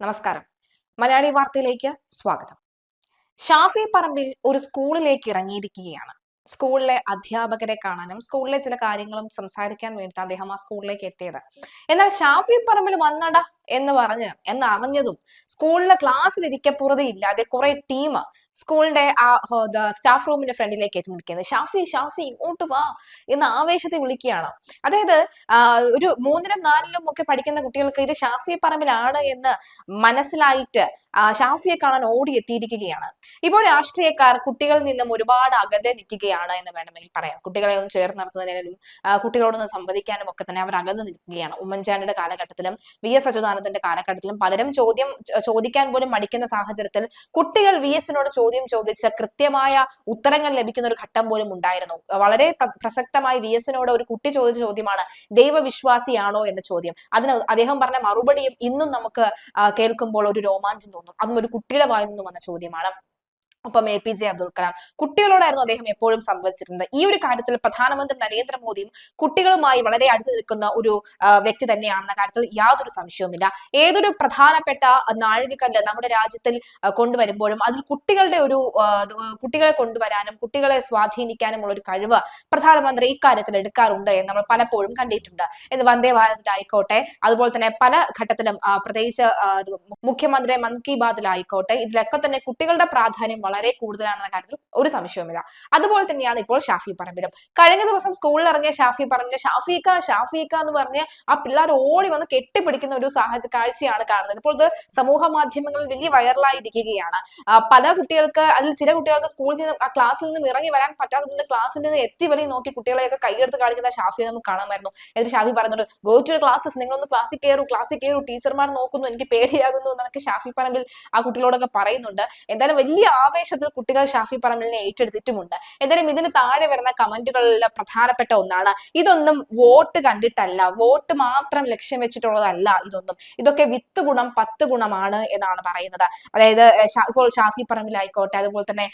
നമസ്കാരം. മലയാളി വാർത്തയിലേക്ക് സ്വാഗതം. ഷാഫി പറമ്പിൽ ഒരു സ്കൂളിലേക്ക് ഇറങ്ങിയിരിക്കുകയാണ്. സ്കൂളിലെ അധ്യാപകരെ കാണാനും സ്കൂളിലെ ചില കാര്യങ്ങളും സംസാരിക്കാൻ വേണ്ടിയിട്ട് അദ്ദേഹം ആ സ്കൂളിലേക്ക് എത്തിയത്. എന്നാൽ ഷാഫി പറമ്പിൽ വന്നട എന്ന് പറഞ്ഞ് എന്നറിഞ്ഞതും സ്കൂളിലെ ക്ലാസ്സിൽ ഇരിക്കപ്പുറതി ഇല്ലാതെ കുറെ ടീം സ്കൂളിന്റെ ആ സ്റ്റാഫ് റൂമിന്റെ ഫ്രണ്ടിലേക്ക് എത്തി നിൽക്കുന്നത് ഷാഫി ഷാഫി ഇങ്ങോട്ട് വാ എന്ന് ആവേശത്തിൽ വിളിക്കുകയാണ്. അതായത് ഒരു മൂന്നിലും നാലിലും ഒക്കെ പഠിക്കുന്ന കുട്ടികൾക്ക് ഇത് ഷാഫി പറമ്പിലാണ് എന്ന് മനസ്സിലായിട്ട് ഷാഫിയെ കാണാൻ ഓടി എത്തിയിരിക്കുകയാണ്. ഇപ്പോൾ രാഷ്ട്രീയക്കാർ കുട്ടികളിൽ നിന്നും ഒരുപാട് അകതെ നിൽക്കുകയാണ് എന്ന് വേണമെങ്കിൽ പറയാം. കുട്ടികളെ ഒന്ന് ചേർന്ന് നടത്തുന്നതിനും കുട്ടികളോടൊന്ന് സംവദിക്കാനും ഒക്കെ തന്നെ അവർ അകന്ന് നിൽക്കുകയാണ്. ഉമ്മൻചാണ്ടിയുടെ കാലഘട്ടത്തിലും വി. എസ്. അച്യുതാനന്ദന്റെ കാലഘട്ടത്തിലും പലരും ചോദ്യം ചോദിക്കാൻ പോലും മടിക്കുന്ന സാഹചര്യത്തിൽ കുട്ടികൾ വി. എസിനോട് ചോദിച്ച് കൃത്യമായ ഉത്തരങ്ങൾ ലഭിക്കുന്ന ഒരു ഘട്ടം പോലും ഉണ്ടായിരുന്നു. വളരെ പ്രസക്തമായി വി എസിനോട് ഒരു കുട്ടി ചോദിച്ച ചോദ്യമാണ് ദൈവവിശ്വാസിയാണോ എന്ന ചോദ്യം. അതിന് അദ്ദേഹം പറഞ്ഞ മറുപടിയും ഇന്നും നമുക്ക് കേൾക്കുമ്പോൾ ഒരു രോമാഞ്ചം തോന്നും. അതും ഒരു കുട്ടിയുടെ വായിൽ നിന്ന് വന്ന ചോദ്യമാണ്. ഒപ്പം A P J Abdul Kalam. കുട്ടികളോടായിരുന്നു അദ്ദേഹം എപ്പോഴും സംവദിച്ചിരുന്നത്. ഈ ഒരു കാര്യത്തിൽ പ്രധാനമന്ത്രി നരേന്ദ്രമോദിയും കുട്ടികളുമായി വളരെ അടുത്ത് നിൽക്കുന്ന ഒരു വ്യക്തി തന്നെയാണെന്ന കാര്യത്തിൽ യാതൊരു സംശയവുമില്ല. ഏതൊരു പ്രധാനപ്പെട്ട നാഴികക്കല്ല് നമ്മുടെ രാജ്യത്തിൽ കൊണ്ടുവരുമ്പോഴും അതിൽ കുട്ടികളുടെ ഒരു കുട്ടികളെ കൊണ്ടുവരാനും കുട്ടികളെ സ്വാധീനിക്കാനുമുള്ള ഒരു കഴിവ് പ്രധാനമന്ത്രി ഇക്കാര്യത്തിൽ എടുക്കാറുണ്ട് എന്ന് നമ്മൾ പലപ്പോഴും കണ്ടിട്ടുണ്ട്. എന്ന് വന്ദേ ഭാരതിലായിക്കോട്ടെ അതുപോലെ തന്നെ പല ഘട്ടത്തിലും പ്രത്യേകിച്ച് മുഖ്യമന്ത്രി മൻ കി ബാത്തിലായിക്കോട്ടെ ഇതിലൊക്കെ തന്നെ കുട്ടികളുടെ പ്രാധാന്യം വളരെ കൂടുതലാണെന്ന കാര്യത്തിൽ ഒരു സംശയവുമില്ല. അതുപോലെ തന്നെയാണ് ഇപ്പോൾ ഷാഫി പറമ്പിലും. കഴിഞ്ഞ ദിവസം സ്കൂളിൽ ഇറങ്ങിയ ഷാഫി പറമ്പിൽ ഷാഫിക്ക ഷാഫിക്ക എന്ന് പറഞ്ഞ് ആ പിള്ളേർ ഓടി വന്ന് കെട്ടിപ്പിടിക്കുന്ന ഒരു സാഹചര്യ കാഴ്ചയാണ് കാണുന്നത്. ഇപ്പോൾ ഇത് സമൂഹ മാധ്യമങ്ങളിൽ വലിയ വൈറലായിരിക്കുകയാണ്. പല കുട്ടികൾക്ക് അതിൽ ചില കുട്ടികൾക്ക് സ്കൂളിൽ നിന്ന് ക്ലാസ്സിൽ നിന്നും ഇറങ്ങി വരാൻ പറ്റാത്തതുകൊണ്ട് ക്ലാസ്സിൽ നിന്ന് എത്തി വലിയ നോക്കി കുട്ടികളെയൊക്കെ കൈയെടുത്ത് കാണിക്കുന്ന ഷാഫി നമുക്ക് കാണാമായിരുന്നു. എന്നിട്ട് ഷാഫി പറയുന്നുണ്ട് ഗോ ടു ക്ലാസ്സസ് നിങ്ങളൊന്ന് ക്ലാസ്സിൽ കയറൂ ക്ലാസ്സിൽ കയറൂ ടീച്ചർമാർ നോക്കുന്നു. എനിക്ക് പേടിയാകുന്നു എന്നൊക്കെ ഷാഫി പറമ്പിൽ ആ കുട്ടികളോടൊക്കെ പറയുന്നുണ്ട്. എന്തായാലും വലിയ ആവേശത്തിൽ കുട്ടികൾ ഷാഫി പറമ്പിലിനെ ഏറ്റെടുത്തിട്ടുമുണ്ട്. എന്തായാലും ഇതിന് താഴെ വരുന്ന കമന്റുകളിൽ പ്രധാനപ്പെട്ട ഒന്നാണ്. ഇതൊന്നും വോട്ട് കണ്ടിട്ടല്ല. വോട്ട് മാത്രം ലക്ഷ്യം വെച്ചിട്ടുള്ളതല്ല ഇതൊന്നും. ഇതൊക്കെ വിത്ത് ഗുണം പത്ത് ഗുണമാണ് എന്നാണ് പറയുന്നത്. അതായത് ഇപ്പോൾ ഷാഫി പറമ്പിലായിക്കോട്ടെ അതുപോലെ തന്നെ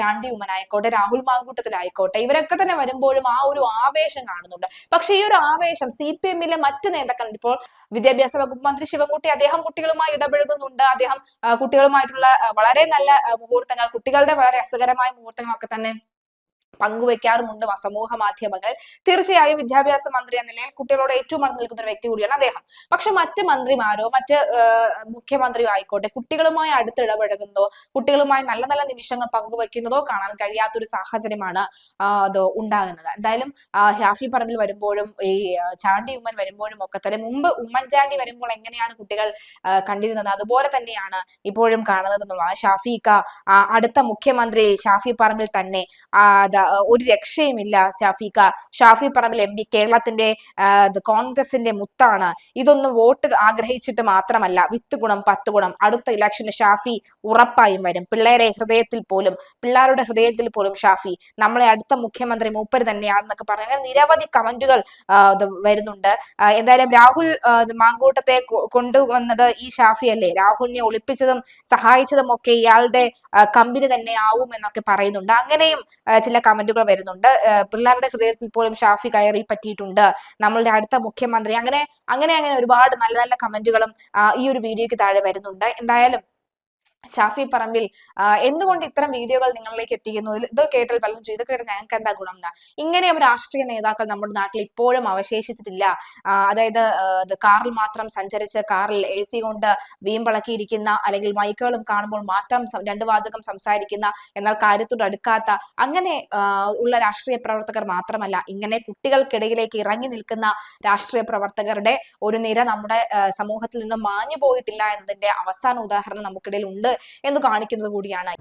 ചാണ്ടി ഉമ്മനായിക്കോട്ടെ രാഹുൽ മാങ്കൂട്ടത്തിലായിക്കോട്ടെ ഇവരൊക്കെ തന്നെ വരുമ്പോഴും ആ ഒരു ആവേശം കാണുന്നുണ്ട്. പക്ഷെ ഈ ഒരു ആവേശം സി പി എമ്മിലെ മറ്റു നേതാക്കൾ ഇപ്പോൾ വിദ്യാഭ്യാസ വകുപ്പ് മന്ത്രി ശിവൻകുട്ടി അദ്ദേഹം കുട്ടികളുമായി ഇടപഴകുന്നുണ്ട്. അദ്ദേഹം കുട്ടികളുമായിട്ടുള്ള വളരെ നല്ല മുഹൂർത്തങ്ങൾ കുട്ടികളുടെ വളരെ രസകരമായ മുഹൂർത്തങ്ങളൊക്കെ തന്നെ പങ്കുവെക്കാറുമുണ്ട് സമൂഹ മാധ്യമങ്ങൾ. തീർച്ചയായും വിദ്യാഭ്യാസ മന്ത്രി എന്ന നിലയിൽ കുട്ടികളോട് ഏറ്റവും അടുത്ത് നിൽക്കുന്ന ഒരു വ്യക്തി കൂടിയാണ് അദ്ദേഹം. പക്ഷെ മറ്റ് മന്ത്രിമാരോ മറ്റ് മുഖ്യമന്ത്രിയോ ആയിക്കോട്ടെ കുട്ടികളുമായി അടുത്ത് ഇടപഴകുന്നതോ കുട്ടികളുമായി നല്ല നല്ല നിമിഷങ്ങൾ പങ്കുവെക്കുന്നതോ കാണാൻ കഴിയാത്തൊരു സാഹചര്യമാണ് അതോ ഉണ്ടാകുന്നത്. എന്തായാലും ഹാഫി പറമ്പിൽ വരുമ്പോഴും ഈ ചാണ്ടി ഉമ്മൻ വരുമ്പോഴും ഒക്കെ തന്നെ മുമ്പ് ഉമ്മൻചാണ്ടി വരുമ്പോൾ എങ്ങനെയാണ് കുട്ടികൾ കണ്ടിരുന്നത്? അതുപോലെ തന്നെയാണ് ഇപ്പോഴും കാണുന്നത് എന്നുള്ളതാണ്. ഷാഫിക്ക അടുത്ത മുഖ്യമന്ത്രി ഷാഫി പറമ്പിൽ തന്നെ ആ, ഒരു രക്ഷയുമില്ല ഷാഫിക്ക. ഷാഫി പറമ്പിൽ എം പി കേരളത്തിന്റെ കോൺഗ്രസിന്റെ മുത്താണ്. ഇതൊന്നും വോട്ട് ആഗ്രഹിച്ചിട്ട് മാത്രമല്ല വിത്ത് ഗുണം പത്ത് ഗുണം. അടുത്ത ഇലക്ഷന് ഷാഫി ഉറപ്പായും വരും. പിള്ളേരെ ഹൃദയത്തിൽ പോലും പിള്ളേരുടെ ഹൃദയത്തിൽ പോലും ഷാഫി നമ്മളെ അടുത്ത മുഖ്യമന്ത്രി മൂപ്പര് തന്നെയാണെന്നൊക്കെ പറഞ്ഞ നിരവധി കമന്റുകൾ വരുന്നുണ്ട്. എന്തായാലും രാഹുൽ മാങ്കൂട്ടത്തെ കൊണ്ടുവന്നത് ഈ ഷാഫി അല്ലേ രാഹുലിനെ ഒളിപ്പിച്ചതും സഹായിച്ചതും ഒക്കെ ഇയാളുടെ കമ്പനി തന്നെ ആവും എന്നൊക്കെ പറയുന്നുണ്ട്. അങ്ങനെയും ചില ചില കമന്റുകൾ വരുന്നുണ്ട്. പിള്ളേരുടെ ഹൃദയത്തിൽ പോലും ഷാഫി കയറി പറ്റിയിട്ടുണ്ട്. നമ്മളുടെ അടുത്ത മുഖ്യമന്ത്രി. അങ്ങനെ അങ്ങനെ അങ്ങനെ ഒരുപാട് നല്ല നല്ല കമന്റുകളും ഈ ഒരു വീഡിയോയ്ക്ക് താഴെ വരുന്നുണ്ട്. എന്തായാലും ഷാഫി പറമ്പിൽ എന്തുകൊണ്ട് ഇത്തരം വീഡിയോകൾ നിങ്ങളിലേക്ക് എത്തിക്കുന്നു? ഇത് കേട്ടാൽ പലരും ചെയ്ത് കേട്ടാൽ ഞങ്ങൾക്ക് എന്താ ഗുണം എന്നാ ഇങ്ങനെയും രാഷ്ട്രീയ നേതാക്കൾ നമ്മുടെ നാട്ടിൽ ഇപ്പോഴും അവശേഷിച്ചിട്ടില്ല. അതായത് കാറിൽ മാത്രം സഞ്ചരിച്ച് കാറിൽ എ സി കൊണ്ട് വീമ്പളക്കിയിരിക്കുന്ന അല്ലെങ്കിൽ മൈക്കുകളും കാണുമ്പോൾ മാത്രം രണ്ട് വാചകം സംസാരിക്കുന്ന എന്നാൽ കാര്യത്തോട് അടുക്കാത്ത അങ്ങനെ ഉള്ള രാഷ്ട്രീയ പ്രവർത്തകർ മാത്രമല്ല ഇങ്ങനെ കുട്ടികൾക്കിടയിലേക്ക് ഇറങ്ങി നിൽക്കുന്ന രാഷ്ട്രീയ പ്രവർത്തകരുടെ ഒരു നിര നമ്മുടെ സമൂഹത്തിൽ നിന്ന് മാഞ്ഞു പോയിട്ടില്ല എന്നതിന്റെ അവസാന ഉദാഹരണം നമുക്കിടയിൽ ഉണ്ട്. എന്ന് കാണിക്കുന്നത് കൂടിയാണ്.